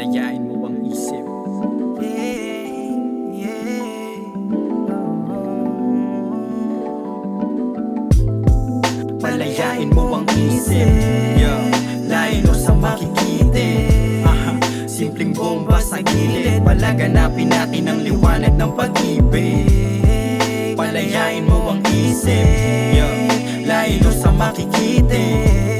Palayain mo ang isip Palayain mo ang isip yeah. Layo sa makikite Aha. Simpleng bomba sa gilid Palaganapin natin ang liwanag ng pag-ibig Palayain mo ang isip yeah. Layo sa makikite Aha.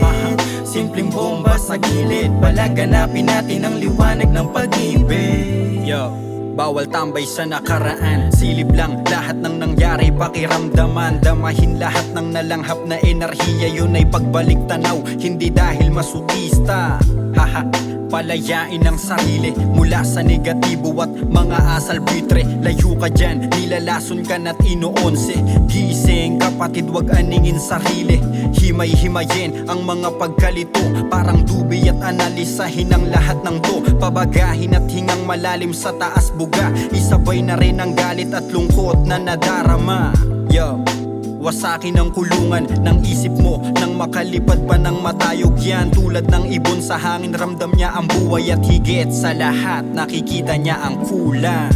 Simpleng bomba sa gilid. Palaganapin natin ang liwanag ng pag-ibig. Yo Bawal tambay sa nakaraan. Silip lang lahat ng nangyari Pakiramdaman. Damahin lahat ng nalanghap na enerhiya Yun ay pagbalik tanaw. Hindi dahil masutista. Haha Palayain ang sarili mula sa negatibo at mga asal bitre. Layo ka dyan, nilalason ka na't inuonse Gising kapatid wag aningin sarili. Himay-himayin ang mga pagkalito. Parang dubi at analisahin ang lahat ng to. Pabagahin at hingang malalim sa taas buga. Isabay na rin ang galit at lungkot na nadarama. Yo Wasakin ang kulungan ng isip mo Nang makalipad pa ng matayog yan Tulad ng ibon sa hangin Ramdam niya ang buhay at higit Sa lahat nakikita niya ang kulay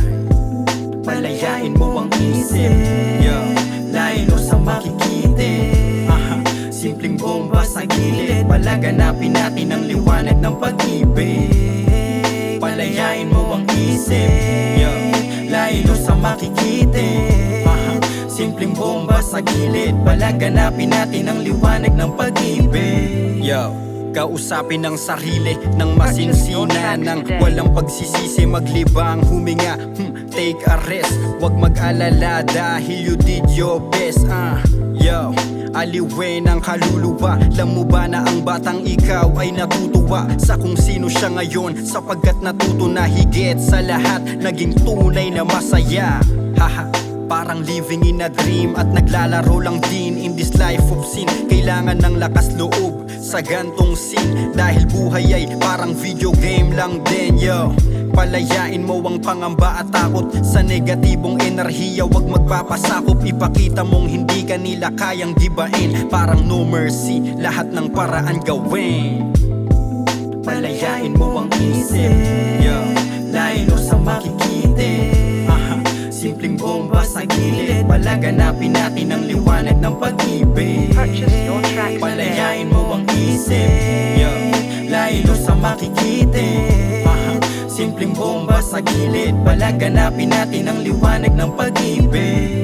Palayain mo ang isip yeah. Layo sa makikite Aha. Simpleng bomba sa gilid Palaganapin natin ang liwanag ng pag-ibig Palayain mo ang isip yeah. Layo sa. Simpleng bomba sa gilid. Palaganapin natin ang liwanag ng pag-ibig. Yo Kausapin ang sarili ng masinsina Nang walang pagsisisi maglibang huminga. Hmm, Take a rest, wag mag-alala dahil you did your best ah, Yo Aliwe ng kaluluwa. Alam mo ba na ang batang ikaw ay natutuwa Sa kung sino siya ngayon? Sapagkat natuto na higit sa lahat Naging tunay na masaya. Haha Parang living in a dream at naglalaro lang din in this life of sin. Kailangan ng lakas loob sa gantong scene. Dahil buhay ay parang video game lang din yo. Palayain mo ang pangamba at takot Sa negatibong enerhiya. Huwag magpapasakop Ipakita mong hindi ka nila kayang gibain. Parang no mercy Lahat ng paraan gawin. Palayain mo ang isip yeah. Bomba sa gilid. Palaganapin natin ang liwanag ng pag-ibig. Palayain mo ang isip. Yeah. Layo sa makikite. Aha. Simpleng bomba sa gilid. Palaganapin natin ang liwanag ng pag-ibig